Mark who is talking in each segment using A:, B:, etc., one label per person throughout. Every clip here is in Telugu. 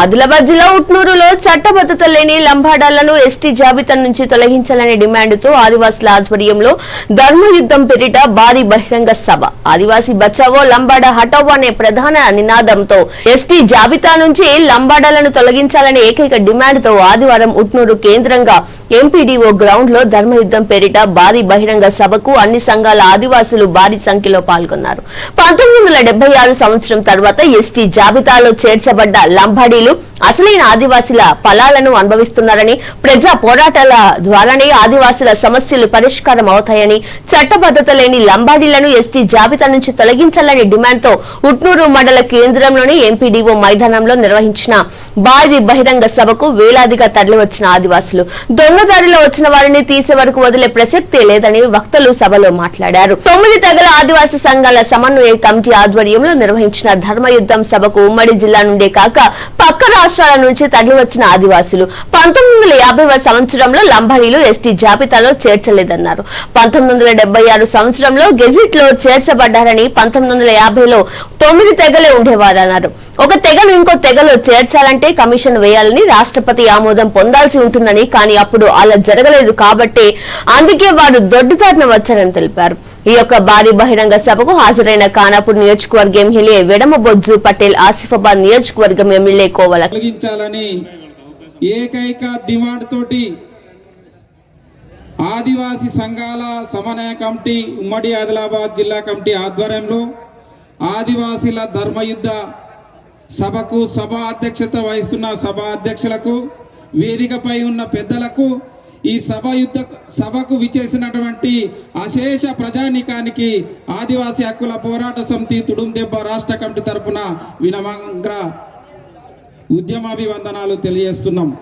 A: ఆదిలాబాద్ జిల్లా ఉట్నూరులో చట్టబద్ధత లేని లంబాడాలను ఎస్టీ జాబితా నుంచి తొలగించాలనే డిమాండ్తో ఆదివాసుల ఆధ్వర్యంలో ధర్మయుద్ధం పేరిట భారీ బహిరంగ సభ. ఆదివాసీ బచావో లంబాడా హటావో అనే ప్రధాన నినాదంతో ఎస్టీ జాబితా నుంచి లంబాడాలను తొలగించాలనే ఏకైక డిమాండ్తో ఆదివారం ఉట్నూరు కేంద్రంగా ఎంపీడీఓ గ్రౌండ్లో ధర్మయుద్ధం పేరిట భారీ బహిరంగ సభకు అన్ని సంఘాల ఆదివాసులు భారీ సంఖ్యలో పాల్గొన్నారు. పంతొమ్మిది వందల ఆరు సంవత్సరం తర్వాత ఎస్టీ జాబితాలో చేర్చబడ్డ లంబాడీలు ఆదివాసీలు అసలైన ఆదివాసీల ఫలాలను అనుభవిస్తున్నారని ప్రజా పోరాటాల ద్వారానే ఆదివాసీల సమస్యలు పరిష్కారం అవుతాయని చట్టబద్దత లేని లంబాడీలను ఎస్టీ జాబితా నుంచి తొలగించాలని డిమాండ్తో ఉట్నూరు మండల కేంద్రంలోని ఎంపీడీఓ మైదానంలో నిర్వహించిన భారీ బహిరంగ సభకు వేలాదిగా తరలివచ్చిన ఆదివాసులు దొంగదారిలో వచ్చిన వారిని తీసే వరకు వదిలే ప్రసక్తే లేదని వక్తలు సభలో మాట్లాడారు. తొమ్మిది తగల ఆదివాసీ సంఘాల సమన్వయ కమిటీ ఆధ్వర్యంలో నిర్వహించిన ధర్మయుద్ధం సభకు ఉమ్మడి జిల్లా నుండే కాక పక్క రాష్ట్రాల నుంచి తరలివచ్చిన ఆదివాసులు పంతొమ్మిది వందల యాభైవ సంవత్సరంలో లంబాడీలు ఎస్టీ జాబితాలో చేర్చలేదన్నారు. పంతొమ్మిది వందల డెబ్బై ఆరు సంవత్సరంలో గెజిట్లో చేర్చబడ్డారని పంతొమ్మిది వందల యాభైలో తొమ్మిది తెగలే ఉండేవారన్నారు. ఒక తెగను ఇంకో తెగలో చేర్చాలంటే కమిషన్ వేయాలని రాష్ట్రపతి ఆమోదం పొందాల్సి ఉంటుందని కానీ అప్పుడు అలా జరగలేదు కాబట్టి అందుకే వారు దొడ్డుదారిన వచ్చారని తెలిపారు. ఈ యొక్క భారీ బహిరంగ సభకు హాజరైన ఖానాపూర్ నియోజకవర్గం ఎమ్మెల్యే వెడమబొజ్జు పటేల్ ఆసిఫాబాద్ నియోజకవర్గం ఎమ్మెల్యే కోవల
B: ఏకైక డిమాండ్ తోటి ఆదివాసీ సంఘాల సమన్వయ కమిటీ ఉమ్మడి ఆదిలాబాద్ జిల్లా కమిటీ ఆధ్వర్యంలో ఆదివాసీల ధర్మయుద్ధ సభకు సభ అధ్యక్షత వహిస్తున్న సభ అధ్యక్షులకు వేదికపై ఉన్న పెద్దలకు ఈ సభ యుద్ధ సభకు విచేసినటువంటి అశేష ప్రజానీకానికి ఆదివాసీ హక్కుల పోరాట సమితి తుడుందెబ్బ రాష్ట్ర కమిటీ తరపున వినమ్ర ఉద్యమాభివందనాలు తెలియజేస్తున్నాం.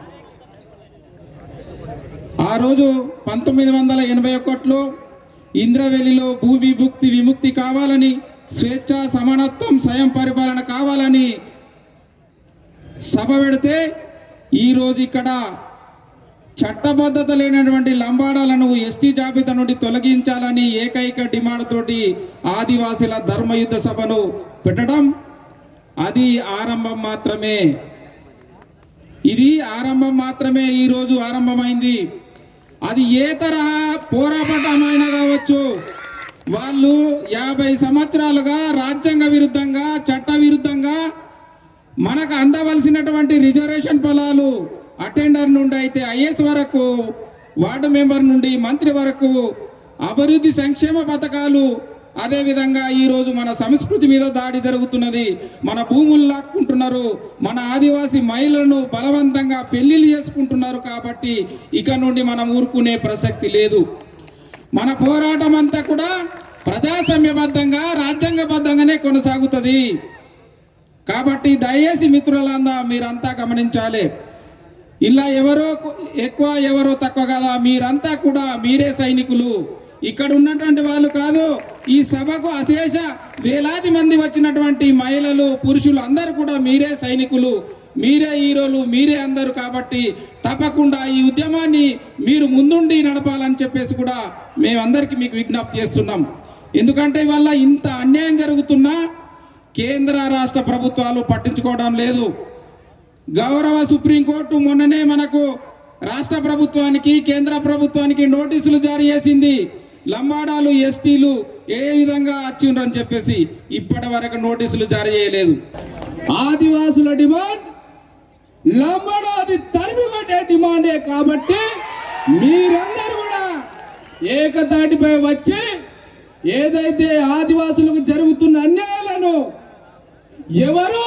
B: ఆ రోజు పంతొమ్మిది వందల ఎనభై ఒకటిలో ఇంద్రవెల్లిలో భూ భుక్తి విముక్తి కావాలని స్వేచ్ఛ సమానత్వం స్వయం పరిపాలన కావాలని సభ పెడితే ఈరోజు ఇక్కడ చట్టబద్ధత లేనటువంటి లంబాడాలను ఎస్టీ జాబితా నుండి తొలగించాలని ఏకైక డిమాండ్ తోటి ఆదివాసీల ధర్మయుద్ధ సభను పెట్టడం అది ఆరంభం మాత్రమే. ఇది ఆరంభం మాత్రమే ఈరోజు ఆరంభమైంది. అది ఏ తరహా పోరాటమైనా కావచ్చు. వాళ్ళు యాభై సంవత్సరాలుగా రాజ్యాంగ విరుద్ధంగా చట్ట విరుద్ధంగా మనకు అందవలసినటువంటి రిజర్వేషన్ ఫలాలు అటెండర్ నుండి అయితే ఐఏఎస్ వరకు వార్డు మెంబర్ నుండి మంత్రి వరకు అభివృద్ధి సంక్షేమ పథకాలు అదేవిధంగా ఈరోజు మన సంస్కృతి మీద దాడి జరుగుతున్నది. మన భూములు లాక్కుంటున్నారు. మన ఆదివాసీ మహిళలను బలవంతంగా పెళ్ళిళ్ళు చేసుకుంటున్నారు కాబట్టి ఇక నుండి మనం ఊరుకునే ప్రసక్తి లేదు. మన పోరాటం అంతా కూడా ప్రజాసమ్యబద్ధంగా రాజ్యాంగబద్ధంగానే కొనసాగుతుంది. కాబట్టి దయచేసి మిత్రులందా మీరంతా గమనించాలి. ఇలా ఎవరో ఎక్కువ ఎవరో తక్కువ కదా? మీరంతా కూడా మీరే సైనికులు. ఇక్కడ ఉన్నటువంటి వాళ్ళు కాదు ఈ సభకు అశేష వేలాది మంది వచ్చినటువంటి మహిళలు పురుషులు అందరూ కూడా మీరే సైనికులు. మీరే హీరోలు మీరే అందరు కాబట్టి తప్పకుండా ఈ ఉద్యమాన్ని మీరు ముందుండి నడపాలని చెప్పేసి కూడా మేమందరికీ మీకు విజ్ఞప్తి చేస్తున్నాం. ఎందుకంటే వల్ల ఇంత అన్యాయం జరుగుతున్నా కేంద్ర రాష్ట్ర ప్రభుత్వాలు పట్టించుకోవడం లేదు. గౌరవ సుప్రీంకోర్టు మొన్ననే మనకు రాష్ట్ర ప్రభుత్వానికి కేంద్ర ప్రభుత్వానికి నోటీసులు జారీ చేసింది. లంబాడాలు ఎస్టీలు ఏ విధంగా అచ్చిండ్రని చెప్పేసి ఇప్పటి వరకు నోటీసులు జారీ చేయలేదు.
C: ఆదివాసుల డిమాండ్ లంబాడాని తరిమి కొట్టే డిమాండే కాబట్టి మీరందరూ కూడా ఏకతాటిపై వచ్చి ఏదైతే ఆదివాసులకు జరుగుతున్న అన్యాయాలను ఎవరు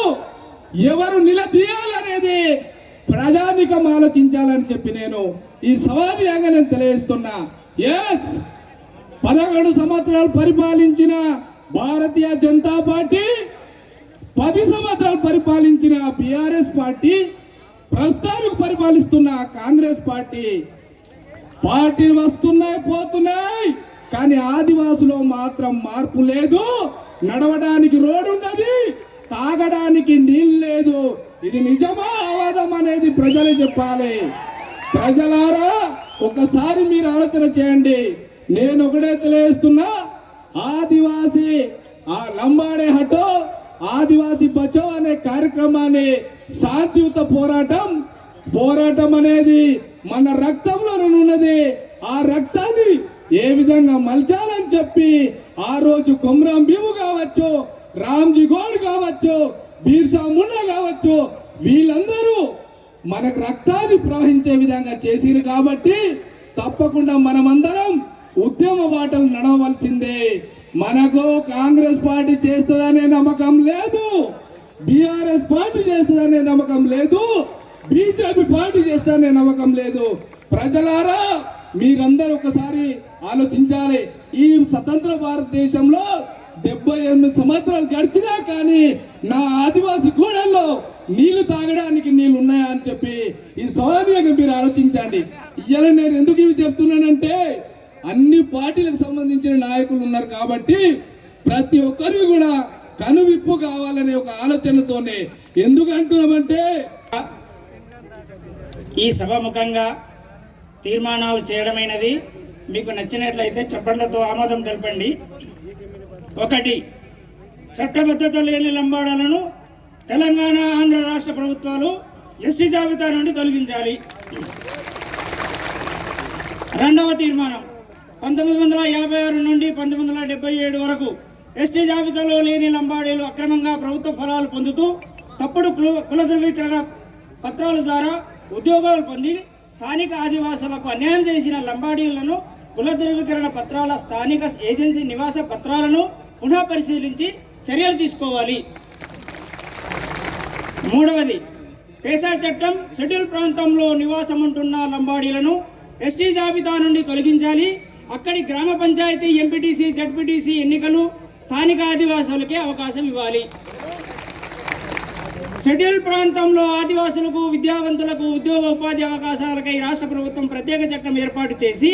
C: ఎవరు నిలదీయాలనేది ప్రజానికం ఆలోచించాలని చెప్పి నేను ఈ సవాదిగా నేను తెలియజేస్తున్నా. ఎస్ పదకొండు సంవత్సరాలు పరిపాలించిన భారతీయ జనతా పార్టీ పది సంవత్సరాలు పరిపాలించిన బీఆర్ఎస్ పార్టీ ప్రస్తుతానికి పరిపాలిస్తున్న కాంగ్రెస్ పార్టీ. పార్టీలు వస్తున్నాయి పోతున్నాయి కానీ ఆదివాసులో మాత్రం మార్పు లేదు. నడవడానికి రోడ్డు ఉన్నది తాగడానికి నీళ్ళు లేదు. ఇది నిజమా అవాదం అనేది ప్రజలు చెప్పాలి. ప్రజలారా ఒకసారి మీరు ఆలోచన చేయండి. నేను ఒకటే తెలియజేస్తున్నా ఆదివాసి ఆ లంబాడే హటో ఆదివాసి బచో అనే కార్యక్రమాన్ని శాంతియుత పోరాటం పోరాటం అనేది మన రక్తంలో ఉన్నది. ఆ రక్తాన్ని ఏ విధంగా మలచాలని చెప్పి ఆ రోజు కొమ్రాం భీము కావచ్చు రామ్జీ గోడ్ కావచ్చు బీర్సా ముండా కావచ్చు వీళ్ళందరూ మనకు రక్తాన్ని ప్రవహించే విధంగా చేసిరు కాబట్టి తప్పకుండా మనమందరం ఉద్యమ బాటలు నడవలసిందే. మనకు కాంగ్రెస్ పార్టీ చేస్తుందనే నమ్మకం లేదు బీఆర్ఎస్ పార్టీ చేస్తుందనే నమ్మకం లేదు బీజేపీ పార్టీ చేస్తుందనే నమ్మకం లేదు. ప్రజలారా మీరందరూ ఒకసారి ఆలోచించాలి. ఈ స్వతంత్ర భారతదేశంలో డెబ్బై ఎనిమిది సంవత్సరాలు గడిచినా కానీ నా ఆదివాసి గూడెల్లో నీళ్ళు తాగడానికి నీళ్ళు ఉన్నాయా అని చెప్పి ఈ సౌలభ్యంగా మీరు ఆలోచించండి. ఇవాళ నేను ఎందుకు ఇవి చెప్తున్నానంటే అన్ని పార్టీలకు సంబంధించిన నాయకులు ఉన్నారు కాబట్టి ప్రతి ఒక్కరికి కూడా కనువిప్పు కావాలనే ఒక ఆలోచనతోనే. ఎందుకు అంటున్నామంటే
D: ఈ సభాముఖంగా తీర్మానాలు చేయడమైనది మీకు నచ్చినట్లయితే చప్పట్లతో ఆమోదం తెలపండి. ఒకటి చట్టబద్ధత లేని లంబాడాలను తెలంగాణ ఆంధ్ర రాష్ట్ర ప్రభుత్వాలు ఎస్టీ జాబితా నుండి తొలగించాలి. రెండవ తీర్మానం. పంతొమ్మిది వందల యాభై ఆరు నుండి పంతొమ్మిది వందల డెబ్బై ఏడు వరకు ఎస్టీ జాబితాలో లేని లంబాడీలు అక్రమంగా ప్రభుత్వ ఫలాలు పొందుతూ తప్పుడు కుల కుల ధృవీకరణ పత్రాల ద్వారా ఉద్యోగాలు పొంది స్థానిక ఆదివాసులకు అన్యాయం చేసిన లంబాడీలను కుల ధృవీకరణ పత్రాల స్థానిక ఏజెన్సీ నివాస పత్రాలను పునః పరిశీలించి చర్యలు తీసుకోవాలి. మూడవది పేసా చట్టం షెడ్యూల్ ప్రాంతంలో నివాసం ఉంటున్న లంబాడీలను ఎస్టీ జాబితా నుండి తొలగించాలి. అక్కడి గ్రామ పంచాయతీ ఎంపీటీసీ జడ్పీటీసీ ఎన్నికలు స్థానిక ఆదివాసులకే అవకాశం ఇవ్వాలి. షెడ్యూల్ ప్రాంతంలో ఆదివాసులకు విద్యావంతులకు ఉద్యోగ ఉపాధి అవకాశాలకై రాష్ట్ర ప్రభుత్వం ప్రత్యేక చట్టం ఏర్పాటు చేసి